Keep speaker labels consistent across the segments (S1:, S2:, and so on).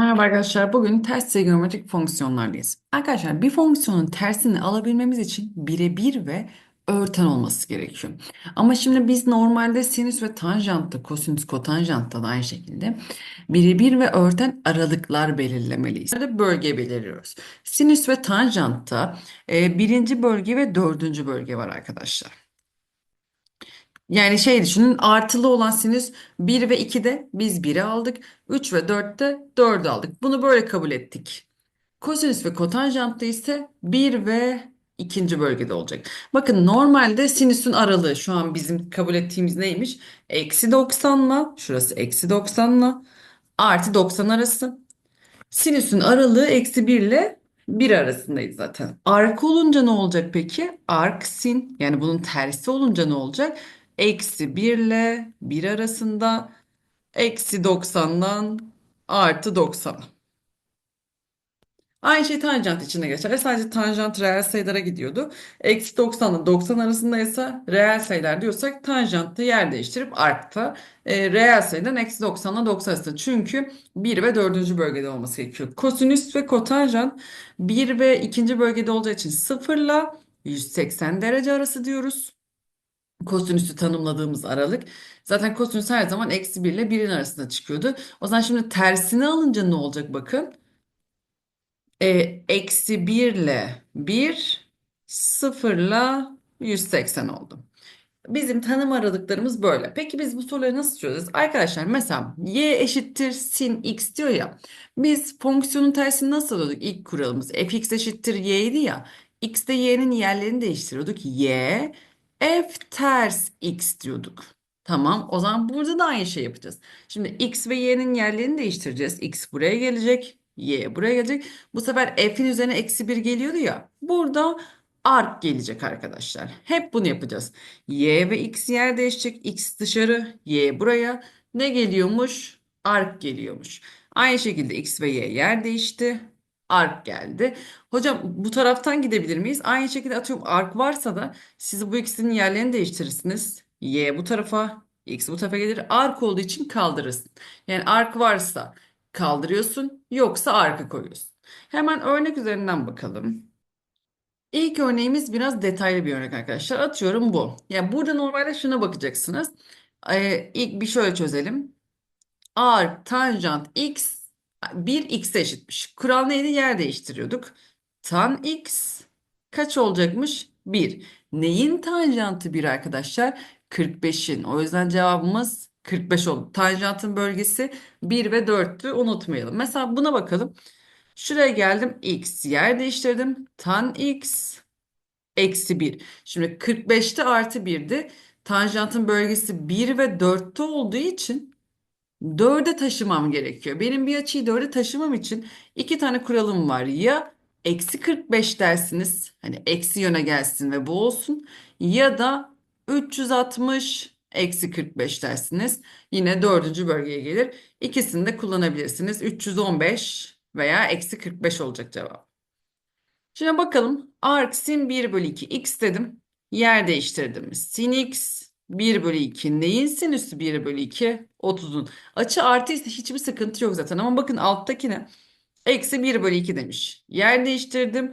S1: Merhaba arkadaşlar. Bugün ters trigonometrik fonksiyonlardayız. Arkadaşlar bir fonksiyonun tersini alabilmemiz için birebir ve örten olması gerekiyor. Ama şimdi biz normalde sinüs ve tanjantta, kosinüs, kotanjantta da aynı şekilde birebir ve örten aralıklar belirlemeliyiz. Burada bölge belirliyoruz. Sinüs ve tanjantta e, birinci bölge ve dördüncü bölge var arkadaşlar. Yani şey düşünün artılı olan sinüs 1 ve 2'de biz 1'i aldık. 3 ve 4'te 4'ü aldık. Bunu böyle kabul ettik. Kosinüs ve kotanjantta ise 1 ve ikinci bölgede olacak. Bakın normalde sinüsün aralığı şu an bizim kabul ettiğimiz neymiş? Eksi 90'la şurası eksi 90'la artı 90 arası. Sinüsün aralığı eksi 1 ile 1 arasındaydı zaten. Ark olunca ne olacak peki? Ark sin yani bunun tersi olunca ne olacak? Eksi 1 ile 1 arasında eksi 90'dan artı 90. Aynı şey tanjant için de geçerli. Sadece tanjant reel sayılara gidiyordu. Eksi 90 ile 90 arasındaysa reel sayılar diyorsak tanjantta yer değiştirip arkta e, reel sayıdan eksi 90 ile 90 arasında. Çünkü 1 ve 4. bölgede olması gerekiyor. Kosinüs ve kotanjant 1 ve 2. bölgede olacağı için 0 ile 180 derece arası diyoruz. Kosinüsü tanımladığımız aralık. Zaten kosinüs her zaman eksi 1 ile 1'in arasında çıkıyordu. O zaman şimdi tersini alınca ne olacak bakın. E, eksi 1 ile 1 0 ile 180 oldu. Bizim tanım aralıklarımız böyle. Peki biz bu soruları nasıl çözeceğiz? Arkadaşlar mesela y eşittir sin x diyor ya. Biz fonksiyonun tersini nasıl alıyorduk? İlk kuralımız fx eşittir y idi ya. x de y'nin yerlerini değiştiriyorduk. y f ters x diyorduk. Tamam o zaman burada da aynı şey yapacağız. Şimdi x ve y'nin yerlerini değiştireceğiz. x buraya gelecek. Y buraya gelecek. Bu sefer f'in üzerine eksi 1 geliyordu ya. Burada arc gelecek arkadaşlar. Hep bunu yapacağız. Y ve x yer değişecek. X dışarı, y buraya. Ne geliyormuş? Arc geliyormuş. Aynı şekilde x ve y yer değişti. Arc geldi. Hocam bu taraftan gidebilir miyiz? Aynı şekilde atıyorum arc varsa da siz bu ikisinin yerlerini değiştirirsiniz. Y bu tarafa, x bu tarafa gelir. Arc olduğu için kaldırırsın. Yani arc varsa kaldırıyorsun yoksa arka koyuyorsun. Hemen örnek üzerinden bakalım. İlk örneğimiz biraz detaylı bir örnek arkadaşlar. Atıyorum bu. Yani burada normalde şuna bakacaksınız. Ee, ilk bir şöyle çözelim. Arc tanjant x 1 x'e eşitmiş. Kural neydi? Yer değiştiriyorduk. Tan x kaç olacakmış? 1. Neyin tanjantı 1 arkadaşlar? 45'in. O yüzden cevabımız 45 oldu. Tanjantın bölgesi 1 ve 4'tü. Unutmayalım. Mesela buna bakalım. Şuraya geldim. X yer değiştirdim. Tan x eksi 1. Şimdi 45'te artı 1'di. Tanjantın bölgesi 1 ve 4'te olduğu için 4'e taşımam gerekiyor. Benim bir açıyı 4'e taşımam için iki tane kuralım var. Ya eksi 45 dersiniz. Hani eksi yöne gelsin ve bu olsun. Ya da 360 eksi 45 dersiniz. Yine dördüncü bölgeye gelir. İkisini de kullanabilirsiniz. 315 veya eksi 45 olacak cevap. Şimdi bakalım. Arc sin 1 bölü 2 x dedim. Yer değiştirdim. Sin x 1 bölü 2 neyin sinüsü 1 bölü 2? 30'un. Açı artı ise hiçbir sıkıntı yok zaten. Ama bakın alttaki ne? Eksi 1 bölü 2 demiş. Yer değiştirdim.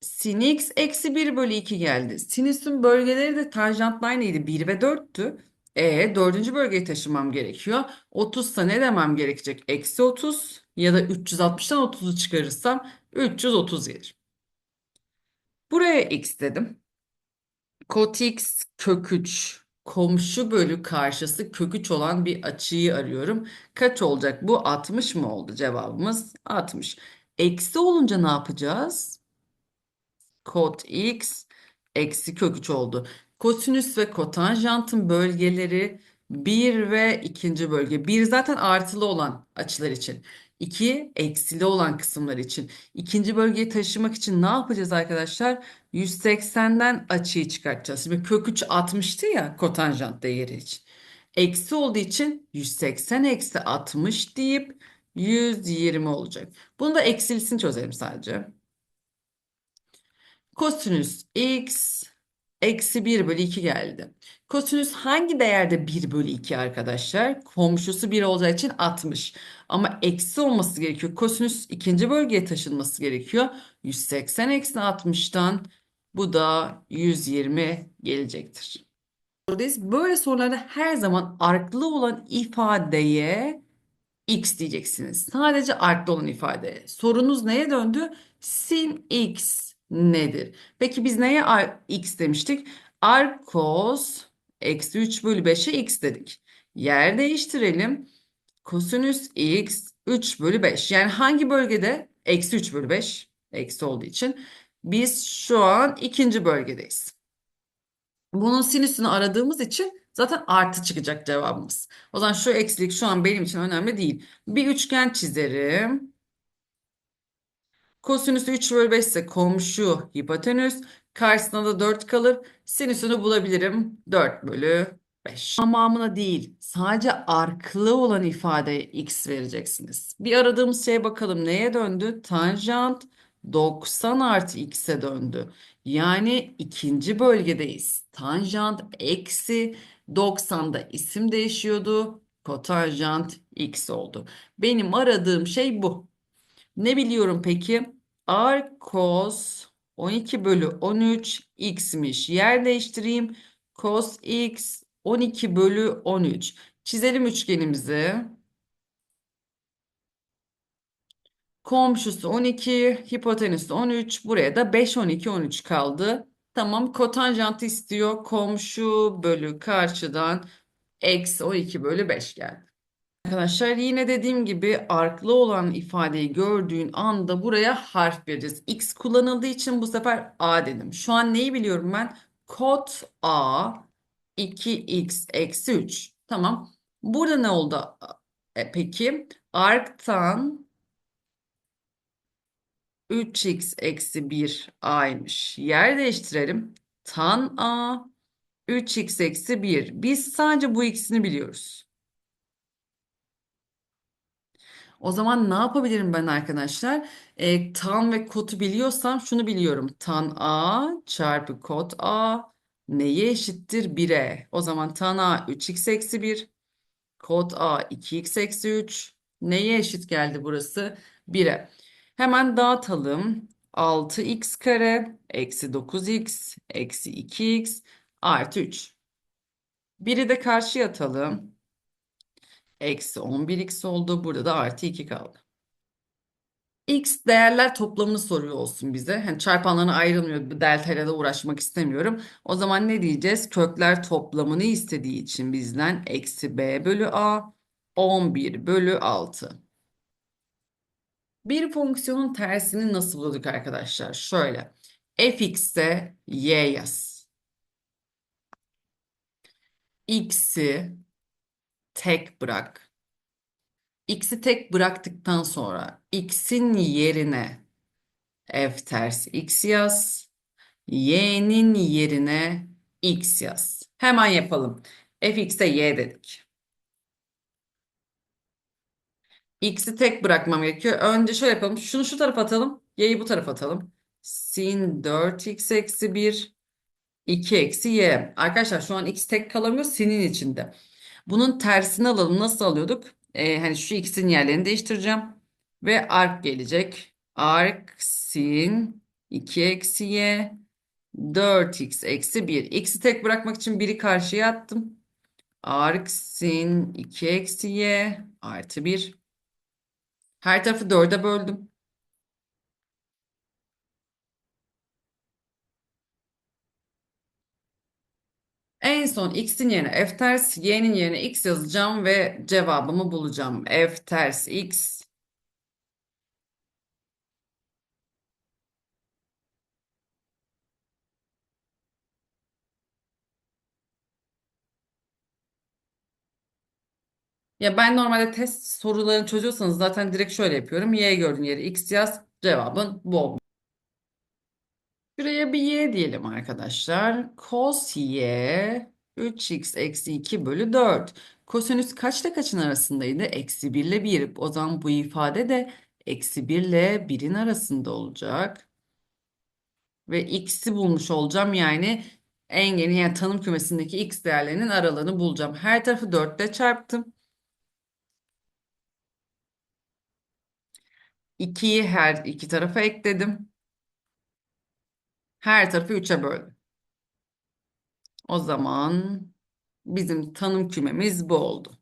S1: Sin x eksi 1 bölü 2 geldi. Sinüsün bölgeleri de tanjantla aynıydı. 1 ve 4'tü. E dördüncü bölgeyi taşımam gerekiyor. 30 ise ne demem gerekecek? Eksi 30 ya da 360'tan 30'u çıkarırsam 330 gelir. Buraya x dedim. Kot x kök 3 komşu bölü karşısı kök 3 olan bir açıyı arıyorum. Kaç olacak bu? 60 mı oldu cevabımız? 60. Eksi olunca ne yapacağız? Kot x eksi kök 3 oldu. Kosinüs ve kotanjantın bölgeleri 1 ve ikinci bölge. 1 zaten artılı olan açılar için. 2 eksili olan kısımlar için. İkinci bölgeyi taşımak için ne yapacağız arkadaşlar? 180'den açıyı çıkartacağız. Şimdi kök 3 60'tı ya kotanjant değeri için. Eksi olduğu için 180 eksi 60 deyip 120 olacak. Bunu da eksilisini çözelim sadece. Kosinüs x eksi 1 bölü 2 geldi. Kosinüs hangi değerde 1 bölü 2 arkadaşlar? Komşusu 1 olacağı için 60. Ama eksi olması gerekiyor. Kosinüs ikinci bölgeye taşınması gerekiyor. 180 eksi 60'tan bu da 120 gelecektir. Böyle sorularda her zaman arklı olan ifadeye x diyeceksiniz. Sadece artlı olan ifade. Sorunuz neye döndü? Sin x nedir? Peki biz neye x demiştik? Arc cos eksi 3 bölü 5'e x dedik. Yer değiştirelim. Kosinüs x 3 bölü 5. Yani hangi bölgede? Eksi 3 bölü 5. Eksi olduğu için. Biz şu an ikinci bölgedeyiz. Bunun sinüsünü aradığımız için zaten artı çıkacak cevabımız. O zaman şu eksilik şu an benim için önemli değil. Bir üçgen çizerim. Kosinüsü 3 bölü 5 ise komşu hipotenüs. Karşısına da 4 kalır. Sinüsünü bulabilirim. 4 bölü 5. Tamamına değil, sadece arklı olan ifadeye x vereceksiniz. Bir aradığımız şeye bakalım neye döndü? Tanjant 90 artı x'e döndü. Yani ikinci bölgedeyiz. Tanjant eksi 90'da isim değişiyordu. Kotanjant x oldu. Benim aradığım şey bu. Ne biliyorum peki? R cos 12 bölü 13 x'miş. Yer değiştireyim. Cos x 12 bölü 13. Çizelim üçgenimizi. Komşusu 12, hipotenüsü 13. Buraya da 5, 12, 13 kaldı. Tamam, kotanjantı istiyor. Komşu bölü karşıdan eksi 12 bölü 5 geldi. Arkadaşlar yine dediğim gibi arklı olan ifadeyi gördüğün anda buraya harf vereceğiz. X kullanıldığı için bu sefer A dedim. Şu an neyi biliyorum ben? Kot A 2x eksi 3. Tamam. Burada ne oldu? E, peki arktan 3x eksi 1 a'ymış. Yer değiştirelim. Tan a 3x eksi 1. Biz sadece bu ikisini biliyoruz. O zaman ne yapabilirim ben arkadaşlar? E, tan ve kotu biliyorsam şunu biliyorum. Tan a çarpı kot a neye eşittir? 1'e. O zaman tan a 3x eksi 1. Kot a 2x eksi 3. Neye eşit geldi burası? 1'e. Hemen dağıtalım. 6x kare eksi 9x eksi 2x artı 3. Biri de karşıya atalım. Eksi 11x oldu. Burada da artı 2 kaldı. X değerler toplamını soruyor olsun bize. Hani çarpanlarına ayrılmıyor. Bu delta ile de uğraşmak istemiyorum. O zaman ne diyeceğiz? Kökler toplamını istediği için bizden eksi b bölü a 11 bölü 6. Bir fonksiyonun tersini nasıl bulduk arkadaşlar? Şöyle. fx'e y yaz. x'i tek bırak. x'i tek bıraktıktan sonra x'in yerine f ters x yaz. y'nin yerine x yaz. Hemen yapalım. fx'e y dedik. X'i tek bırakmam gerekiyor. Önce şöyle yapalım. Şunu şu tarafa atalım. Y'yi bu tarafa atalım. Sin 4x eksi 1 2 eksi y. Arkadaşlar şu an x tek kalamıyor sin'in içinde. Bunun tersini alalım. Nasıl alıyorduk? Ee, hani şu x'in yerlerini değiştireceğim. Ve arc gelecek. Arc sin 2 eksi y 4x eksi 1. X'i tek bırakmak için 1'i karşıya attım. Arc sin 2 eksi y artı 1. Her tarafı 4'e böldüm. Son x'in yerine f ters, y'nin yerine x yazacağım ve cevabımı bulacağım. f ters x Ya ben normalde test sorularını çözüyorsanız zaten direkt şöyle yapıyorum. Y gördüğün yere x yaz. Cevabın bu olmuş. Şuraya bir y diyelim arkadaşlar. Cos y 3x eksi 2 bölü 4. Kosinüs kaçla kaçın arasındaydı? Eksi 1 ile 1. O zaman bu ifade de eksi 1 ile 1'in arasında olacak. Ve x'i bulmuş olacağım. Yani Engelin yani tanım kümesindeki x değerlerinin aralığını bulacağım. Her tarafı 4 ile çarptım. 2'yi her iki tarafa ekledim. Her tarafı 3'e böldüm. O zaman bizim tanım kümemiz bu oldu.